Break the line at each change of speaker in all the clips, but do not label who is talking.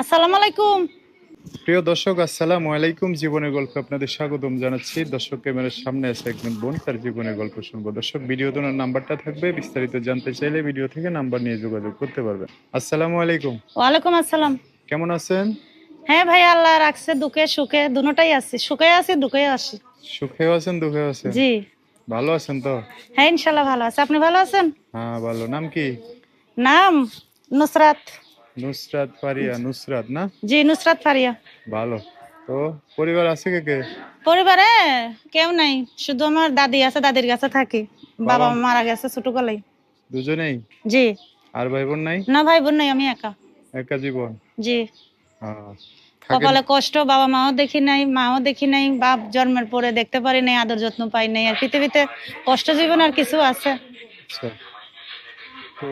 আসসালামু আলাইকুম।
প্রিয় দর্শক আসসালামু আলাইকুম। জীবনের গল্প আপনাদের স্বাগতম জানাচ্ছি। দর্শক ক্যামেরার সামনে আছে একজন বোন তার জীবনের গল্প শুনব। দর্শক ভিডিও তোনার নাম্বারটা থাকবে। বিস্তারিত জানতে চাইলে ভিডিও থেকে নাম্বার নিয়ে যোগাযোগ করতে পারবেন। আসসালামু আলাইকুম।
ওয়ালাইকুম আসসালাম।
কেমন আছেন?
হ্যাঁ ভাই আল্লাহ রাখছে দুঃখে সুখে দুটোটাই আছি। সুখে আছি দুঃখে আছি।
সুখেও আছেন দুঃখেও আছেন?
জি।
ভালো আছেন তো?
হ্যাঁ ইনশাল্লাহ ভালো আছে। আপনি ভালো আছেন?
হ্যাঁ ভালো। নাম কি?
নাম নুসরাত।
নুসরাত ফারিয়া নুসরাত না?
জি নুসরাত ফারিয়া।
ভালো। তো পরিবার আছে কে কে?
পরিবারে কেউ নাই। শুধু আমার দাদি আছে দাদির কাছে থাকি। বাবা? মারা গেছে ছোট গলাই
দুজনেই?
জি।
আর ভাই বোন নাই?
না ভাই বোন নাই আমি একা।
একা জীবন?
জি। কপালে কষ্ট বাবা মাও দেখি নাই মাও দেখি নাই বাপ জন্মের পরে দেখতে পারি নাই আদর যত্ন পাই নাই আর পৃথিবীতে কষ্ট জীবন আর কিছু আছে।
আচ্ছা। তো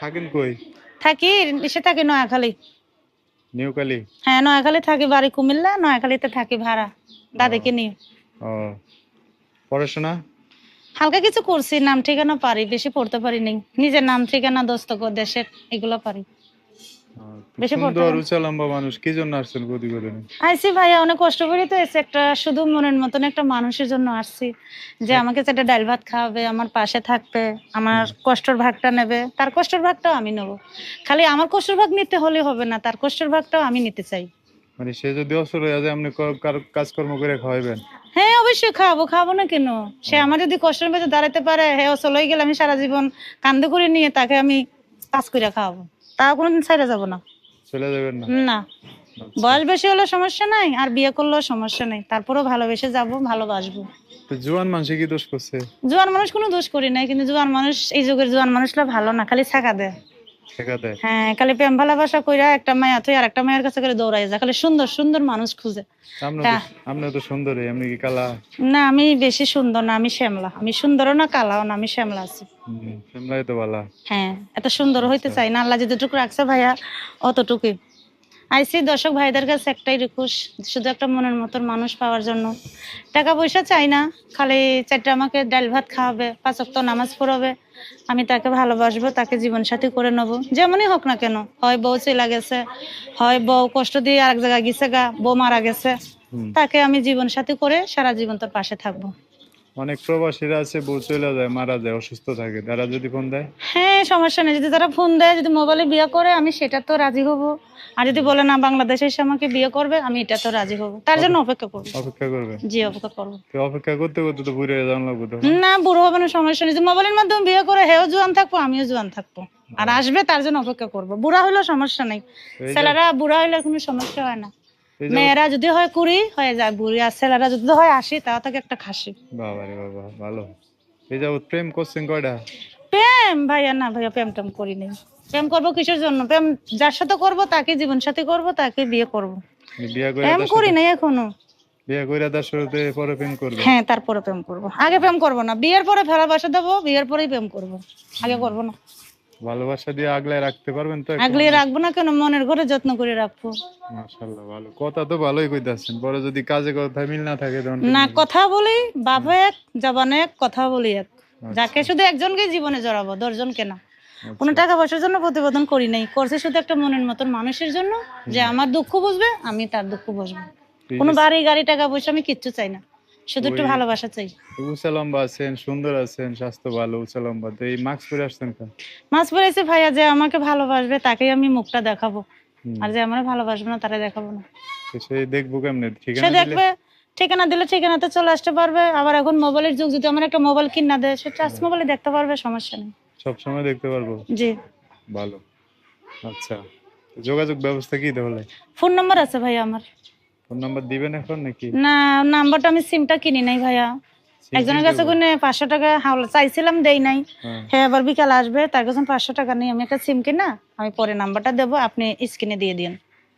থাকেন কই?
থাকি এসে থাকি নয়াখালী।
নিউকালি
হ্যাঁ নয়াখালী থাকি বাড়ি কুমিল্লা নয়াখালীতে থাকি ভাড়া দাদিকে নিয়ে।
ও পড়াশোনা?
হালকা কিছু করছি নাম ঠিকানা পারি বেশি পড়তে পারি নাই। নিজের নাম ঠিকানা দস্তক দেশের এগুলো পারি। বেশি
সুন্দর উঁচা লম্বা মানুষ কি জন্য আসছেন প্রতিবেদনে?
আইসি ভাইয়া অনেক কষ্ট করে তো এসে একটা শুধু মনের মতন একটা মানুষের জন্য আসছি। যে আমাকে যেটা ডাল ভাত খাওয়াবে আমার পাশে থাকবে আমার কষ্টের ভাগটা নেবে তার কষ্টের ভাগটাও আমি নেব। খালি আমার কষ্টের ভাগ নিতে হলে হবে না তার কষ্টের ভাগটাও আমি নিতে চাই।
মানে সে যদি হয়ে যায় আপনি কাজকর্ম করে খাওয়াবেন
হ্যাঁ অবশ্যই খাব খাব না কেন? সে আমার যদি কষ্টের ভেতর দাঁড়াতে পারে হ্যাঁ ও চলে গেলে আমি সারা জীবন কান্দে করে নিয়ে তাকে আমি কাজ করে খাওয়াবো। তা কোনোদিন ছাইড়া যাব না।
চলে যাবেন না?
না। বয়স বেশি হলে সমস্যা নাই আর বিয়ে করলেও সমস্যা নাই। তারপরেও ভালোবেসে যাব ভালোবাসবো।
তো জোয়ান মানুষ কি দোষ করছে?
জোয়ান মানুষ কোনো দোষ করি নাই কিন্তু জোয়ান মানুষ এই যুগের জোয়ান মানুষরা ভালো না খালি ছাকা দেয়। হ্যাঁ খালি প্রেম ভালোবাসা কইরা একটা মায়া তুই আর একটা মায়ের কাছে করে দৌড়াই যায়। খালি সুন্দর সুন্দর মানুষ খুঁজে।
আপনি। তো সুন্দরী আপনি কি কালা?
না আমি বেশি সুন্দর না আমি শ্যামলা। আমি সুন্দরও না কালাও না আমি শ্যামলা আছি।
শ্যামলাই তো ভালো
হ্যাঁ এত সুন্দর হইতে চাই না। আল্লাহ যেটুকু রাখছে ভাইয়া অতটুকুই। আইসি দর্শক ভাইদের কাছে একটাই রিকোয়েস্ট শুধু একটা মনের মতন মানুষ পাওয়ার জন্য। টাকা পয়সা চাই না খালি চারটা আমাকে ডাল ভাত খাওয়াবে পাঁচ ওয়াক্ত নামাজ পড়াবে আমি তাকে ভালোবাসবো তাকে জীবন সাথী করে নেব। যেমনই হোক না কেন হয় বউ চলে গেছে হয় বউ কষ্ট দিয়ে আরেক জায়গায় গেছে গা বউ মারা গেছে তাকে আমি জীবন সাথী করে সারা জীবন তোর পাশে থাকব।
অনেক প্রবাসীরা আছে বউ চলে যায় মারা যায় অসুস্থ থাকে তারা যদি ফোন দেয়?
হ্যাঁ সমস্যা নেই যদি তারা ফোন দেয় যদি মোবাইলে বিয়ে করে আমি সেটা তো রাজি হব। আর যদি বলে না বাংলাদেশে এসে আমাকে বিয়ে করবে আমি এটা তো রাজি হব। তার জন্য অপেক্ষা করব।
অপেক্ষা করবে?
জি অপেক্ষা করব।
তো অপেক্ষা করতে করতে তো ঘুরে যাওয়ান লাগবে তো
না বুড়ো হবে না সমস্যা নেই। যদি মোবাইলের মাধ্যমে বিয়ে করে হেও জোয়ান থাকব আমিও জোয়ান থাকব। আর আসবে তার জন্য অপেক্ষা করব। বুড়া হলেও সমস্যা নাই। ছেলেরা বুড়া হলে কোনো সমস্যা হয় না। মেয়েরা যদি হয় কুড়ি হয়ে যায় বুড়ি আর ছেলেরা যদি হয় আশি তাও থাকে একটা খাসি।
বাবা রে বাবা ভালো। এই যাবৎ প্রেম করছেন কয়টা?
প্রেম ভাইয়া না ভাইয়া প্রেম টেম করি নাই। প্রেম করব কিসের জন্য? প্রেম যার সাথে করব তাকে জীবন সাথী করব তাকে বিয়ে করব। প্রেম করি নাই এখনও।
বিয়া তার শুরুতে পরে প্রেম করবে?
হ্যাঁ তারপরে প্রেম করব। আগে প্রেম করব না। বিয়ের পরে ভালোবাসা দেবো বিয়ের পরেই প্রেম করব। আগে করব না।
ভালোবাসা দিয়ে আগলায় রাখতে পারবেন তো
আগলে রাখব না কেন? মনের ঘরে যত্ন করে রাখব।
মাশাআল্লাহ ভালো। কথা তো ভালোই কইতাছেন। পরে যদি কাজে কথা মিল না থাকে তখন
না কথা বলি বাবা এক জবানে এক কথা বলি এক। যাকে শুধু একজনকে জীবনে জড়াবো দশজনকে না? কোনো টাকা পয়সার জন্য প্রতিবেদন করি নাই। করছে শুধু একটা মনের মতন মানুষের জন্য যে আমার দুঃখ বুঝবে আমি তার দুঃখ বুঝব। কোনো বাড়ি গাড়ি টাকা পয়সা আমি কিচ্ছু চাই না। শুধু একটু ভালোবাসা চাই।
উঁচা লম্বা আছেন সুন্দর আছেন স্বাস্থ্য ভালো উঁচা লম্বা তো এই মাস্ক পরে আসছেন কেন?
মাছ পড়েছে ভাইয়া যে আমাকে ভালোবাসবে তাকেই আমি মুখটা দেখাবো। আর যে আমার ভালোবাসবে না তারা দেখাবো না।
সে দেখব কেমনে? ঠিকানা
দেখবে ঠিকানা দিলে ঠিকানাতে চলে আসতে পারবে। আবার এখন মোবাইলের যুগ যদি আমার একটা মোবাইল কিনা দেয় সে টাচ মোবাইলে দেখতে পারবে সমস্যা নেই।
সব সময় দেখতে পারব?
জি।
ভালো। আচ্ছা। যোগাযোগ ব্যবস্থা কি তাহলে?
ফোন নম্বর আছে ভাইয়া আমার।
ফোন নাম্বার দিবেন এখন নাকি?
না নাম্বারটা আমি সিমটা কিনি নাই ভাইয়া। একজনের কাছে কোনে পাঁচশো টাকা হাওলা চাইছিলাম দেই নাই।
হ্যাঁ।
আবার বিকাল আসবে তার কাছে পাঁচশো টাকা নেই। আমি একটা সিম কিনা আমি পরে নাম্বারটা দেবো আপনি স্ক্রিনে দিয়ে দিন।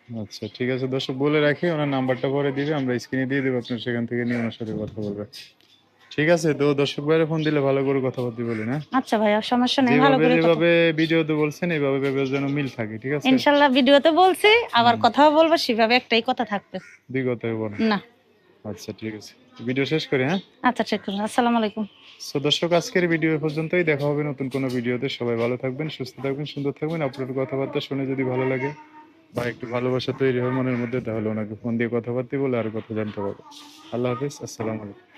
আচ্ছা ঠিক আছে। দর্শক বলে রাখি ওনার নাম্বারটা পরে দিবে আমরা স্ক্রিনে দিয়ে দেবো আপনি সেখান থেকে নিয়ে ওনার সাথে কথা বলবেন। ঠিক আছে তো দর্শক ভাইয়ের ফোন দিলে ভালো করে কথা বলতে বলি না?
আচ্ছা ভাইয়া সমস্যা নেই ভালো করে
যেভাবে ভিডিওতে বলছেন এইভাবে ভেবে যেন মিল থাকে ঠিক আছে?
ইনশাল্লাহ ভিডিওতে বলছি আবার কথাও বলব সেভাবে একটাই কথা থাকবে।
দুই কথা হইব না।
না।
আচ্ছা ঠিক আছে। ভিডিও শেষ করি হ্যাঁ?
আচ্ছা ঠিক আছে আসসালামু আলাইকুম।
সো দর্শক আজকের ভিডিও পর্যন্তই। দেখা হবে নতুন কোনো ভিডিওতে সবাই ভালো থাকবেন সুস্থ থাকবেন সুন্দর থাকবেন। আপনার কথাবার্তা শুনে যদি ভালো লাগে বা একটু ভালোবাসা তৈরি হয় মনের মধ্যে তাহলে ওনাকে ফোন দিয়ে কথাবার্তা বলে আর কথা জানতে পারব আল্লাহ হাফিজ আসসালামু আলাইকুম।